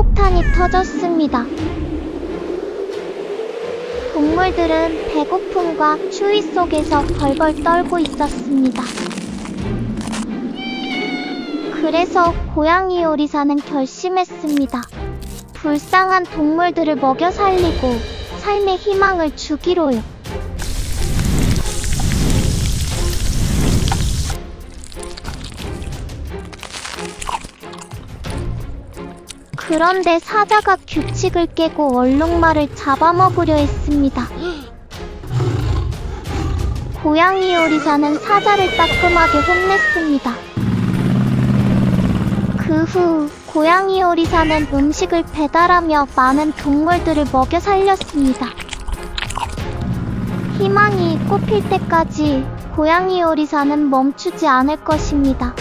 핵폭탄이 터졌습니다. 동물들은 배고픔과 추위 속에서 벌벌 떨고 있었습니다. 그래서 고양이 요리사는 결심했습니다. 불쌍한 동물들을 먹여 살리고 삶의 희망을 주기로요. 그런데 사자가 규칙을 깨고 얼룩말을 잡아먹으려 했습니다. 고양이 요리사는 사자를 따끔하게 혼냈습니다. 그 후 고양이 요리사는 음식을 배달하며 많은 동물들을 먹여 살렸습니다. 희망이 꽃필 때까지 고양이 요리사는 멈추지 않을 것입니다.